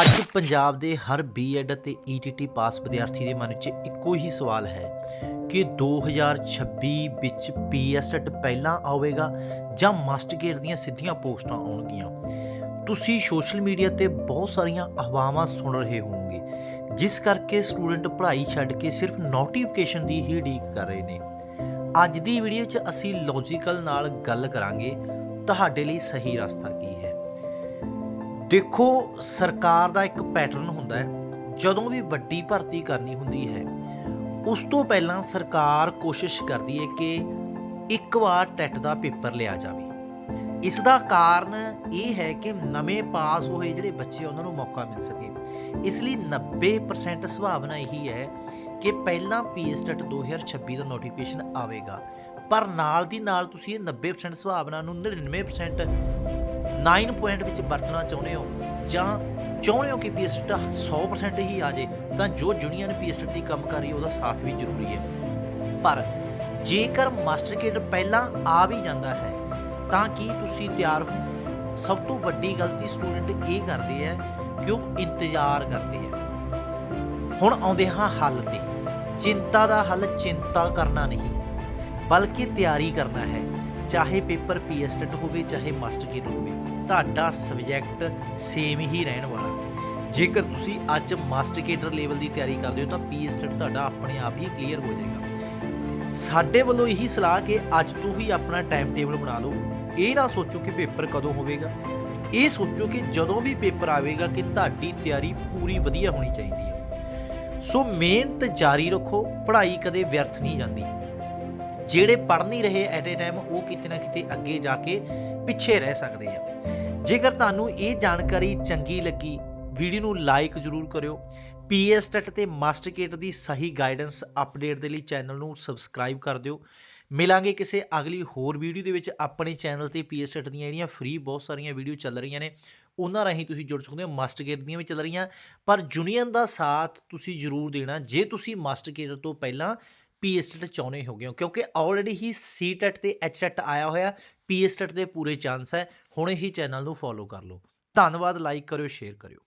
ਅੱਜ ਪੰਜਾਬ ਦੇ ਹਰ ਬੀਐਡ ਅਤੇ ਈਟੀਟੀ ਪਾਸ ਵਿਦਿਆਰਥੀ ਦੇ ਮਨ 'ਚ ਇੱਕੋ ਹੀ ਸਵਾਲ ਹੈ ਕਿ 2026 ਵਿੱਚ ਪੀਐਸਟੈਟ ਪਹਿਲਾਂ ਆਵੇਗਾ ਜਾਂ ਮਾਸਟਰ ਦੀਆਂ ਸਿੱਧੀਆਂ ਪੋਸਟਾਂ ਆਉਣਗੀਆਂ? ਤੁਸੀਂ ਸੋਸ਼ਲ ਮੀਡੀਆ ਤੇ ਬਹੁਤ ਸਾਰੀਆਂ ਅਫਵਾਹਾਂ ਸੁਣ ਰਹੇ ਹੋਵੋਗੇ, ਜਿਸ ਕਰਕੇ ਸਟੂਡੈਂਟ ਪੜ੍ਹਾਈ ਛੱਡ ਕੇ ਸਿਰਫ ਨੋਟੀਫਿਕੇਸ਼ਨ ਦੀ ਹੀ ਉਡੀਕ ਕਰ ਰਹੇ ਨੇ। ਅੱਜ ਦੀ ਵੀਡੀਓ 'ਚ ਅਸੀਂ ਲੌਜੀਕਲ ਨਾਲ ਗੱਲ ਕਰਾਂਗੇ। ਤੁਹਾਡੇ ਲਈ ਸਹੀ ਰਸਤਾ ਕੀ ਹੈ? ਦੇਖੋ, ਸਰਕਾਰ ਦਾ ਇੱਕ ਪੈਟਰਨ ਹੁੰਦਾ ਹੈ, ਜਦੋਂ ਵੀ ਵੱਡੀ ਭਰਤੀ ਕਰਨੀ ਹੁੰਦੀ ਹੈ, ਉਸ ਤੋਂ ਪਹਿਲਾਂ ਸਰਕਾਰ ਕੋਸ਼ਿਸ਼ ਕਰਦੀ ਹੈ ਕਿ ਇੱਕ ਵਾਰ ਟੈਟ ਦਾ ਪੇਪਰ ਲਿਆ ਜਾਵੇ। ਇਸ ਦਾ ਕਾਰਨ ਇਹ ਹੈ ਕਿ ਨਵੇਂ ਪਾਸ ਹੋਏ ਜਿਹੜੇ ਬੱਚੇ ਉਹਨਾਂ ਨੂੰ ਮੌਕਾ ਮਿਲ ਸਕੇ। ਇਸ ਲਈ 90% ਸੰਭਾਵਨਾ ਇਹੀ ਹੈ ਕਿ ਪਹਿਲਾਂ ਪੀਐਸਟੈਟ 2026 ਦਾ ਨੋਟੀਫਿਕੇਸ਼ਨ ਆਵੇਗਾ। ਪਰ ਨਾਲ ਦੀ ਨਾਲ ਤੁਸੀਂ ਇਹ 90% ਸੰਭਾਵਨਾ ਨੂੰ 99% 9 ਪੁਆਇੰਟ ਵਿੱਚ ਵਰਤਣਾ ਚਾਹੁੰਦੇ ਹੋ ਜਾਂ ਚਾਹੁੰਦੇ ਹੋ ਕਿ ਪੀਐਸਟੈਟ 100% ਹੀ ਆ ਜੇ ਤਾਂ ਜੋ ਜੂਨੀਅਰ ਪੀਐਸਟੈਟ ਦੀ ਕੰਮ ਕਰ ਰਹੀ ਉਹਦਾ ਸਾਥ ਵੀ ਜ਼ਰੂਰੀ ਹੈ। ਪਰ ਜੇਕਰ ਮਾਸਟਰ ਕੇਡਰ ਪਹਿਲਾਂ ਆ ਵੀ ਜਾਂਦਾ ਹੈ, ਤਾਂ ਕੀ ਤੁਸੀਂ ਤਿਆਰ ਹੋ? ਸਭ ਤੋਂ ਵੱਡੀ ਗਲਤੀ ਸਟੂਡੈਂਟ ਇਹ ਕਰਦੇ ਹੈ, ਕਿ ਉਹ ਇੰਤਜ਼ਾਰ ਕਰਦੇ ਹੈ। ਹੁਣ ਆਉਂਦੇ ਹਾਂ ਹੱਲ ਤੇ। ਚਿੰਤਾ ਦਾ ਹੱਲ ਚਿੰਤਾ ਕਰਨਾ ਨਹੀਂ, ਬਲਕਿ ਤਿਆਰੀ ਕਰਨਾ ਹੈ। ਚਾਹੇ ਪੇਪਰ ਪੀਐਸਟੈਟ ਹੋਵੇ, ਚਾਹੇ ਮਾਸਟਰ ਕੇਡਰ ਹੋਵੇ, ਤੁਹਾਡਾ ਸਬਜੈਕਟ ਸੇਮ ਹੀ ਰਹਿਣ ਵਾਲਾ। ਜੇਕਰ ਤੁਸੀਂ ਅੱਜ ਮਾਸਟਰ ਕੇਡਰ ਲੈਵਲ ਦੀ ਤਿਆਰੀ ਕਰਦੇ ਹੋ, ਤਾਂ ਪੀਐਸਟੈਟ ਤੁਹਾਡਾ ਆਪਣੇ ਆਪ ਹੀ ਕਲੀਅਰ ਹੋ ਜਾਏਗਾ। ਸਾਡੇ ਵੱਲੋਂ ਇਹੀ ਸਲਾਹ ਕਿ ਅੱਜ ਤੋਂ ਹੀ ਆਪਣਾ ਟਾਈਮ ਟੇਬਲ ਬਣਾ ਲਓ। ਇਹ ਨਾ ਸੋਚੋ ਕਿ ਪੇਪਰ ਕਦੋਂ ਹੋਵੇਗਾ। ਇਹ ਸੋਚੋ ਕਿ ਜਦੋਂ ਵੀ ਪੇਪਰ ਆਵੇਗਾ ਕਿ ਤੁਹਾਡੀ ਤਿਆਰੀ ਪੂਰੀ ਵਧੀਆ ਹੋਣੀ ਚਾਹੀਦੀ ਹੈ। ਸੋ ਮਿਹਨਤ ਜਾਰੀ ਰੱਖੋ, ਪੜ੍ਹਾਈ ਕਦੇ ਵਿਅਰਥ ਨਹੀਂ ਜਾਂਦੀ। ਜਿਹੜੇ ਪੜ੍ਹ ਨਹੀਂ ਰਹੇ ਐਟ ਏ ਟਾਈਮ ਉਹ ਕਿਤੇ ਨਾ ਕਿਤੇ ਅੱਗੇ ਜਾ ਕੇ ਪਿੱਛੇ ਰਹਿ ਸਕਦੇ ਆ। ਜੇਕਰ ਤੁਹਾਨੂੰ ਇਹ ਜਾਣਕਾਰੀ ਚੰਗੀ ਲੱਗੀ ਵੀਡੀਓ ਨੂੰ ਲਾਈਕ ਜ਼ਰੂਰ ਕਰਿਓ। ਪੀਐਸਟੈਟ ਤੇ ਮਾਸਟਰਕੇਟ ਦੀ ਸਹੀ ਗਾਈਡੈਂਸ ਅਪਡੇਟ ਦੇ ਲਈ ਚੈਨਲ ਨੂੰ ਸਬਸਕ੍ਰਾਈਬ ਕਰ ਦਿਓ। ਮਿਲਾਂਗੇ ਕਿਸੇ ਅਗਲੀ ਹੋਰ ਵੀਡੀਓ ਦੇ ਵਿੱਚ ਆਪਣੇ ਚੈਨਲ ਤੇ ਪੀਐਸਟੈਟ ਦੀਆਂ ਜਿਹੜੀਆਂ ਫ੍ਰੀ ਬਹੁਤ ਸਾਰੀਆਂ ਵੀਡੀਓ ਚੱਲ ਰਹੀਆਂ ਨੇ, ਉਹਨਾਂ ਰਾਹੀਂ ਤੁਸੀਂ ਜੁੜ ਸਕਦੇ ਹੋ। ਮਾਸਟਰ ਗੇਟ ਦੀਆਂ ਵੀ ਚੱਲ ਰਹੀਆਂ, ਪਰ ਜੂਨੀਅਰ ਦਾ ਸਾਥ ਤੁਸੀਂ ਜ਼ਰੂਰ ਦੇਣਾ। ਜੇ ਤੁਸੀਂ ਮਾਸਟਰ ਗੇਟ ਤੋਂ ਪਹਿਲਾਂ ਪੀਐਸਟੈਟ ਚਾਹੁੰਦੇ ਹੋਗੇ ਹੋ, ਕਿਉਂਕਿ ਆਲਰੇਡੀ ਹੀ ਸੀਟੈਟ ਤੇ ਐਚਟੈਟ ਆਇਆ ਹੋਇਆ ਪੀਐਸਟੈਟ ਦੇ ਪੂਰੇ ਚਾਂਸ ਹੈ, ਹੁਣੇ ਹੀ ਚੈਨਲ ਨੂੰ ਫੋਲੋ ਕਰ ਲਓ। ਧੰਨਵਾਦ ਲਾਈਕ ਕਰਿਓ ਸ਼ੇਅਰ ਕਰਿਓ।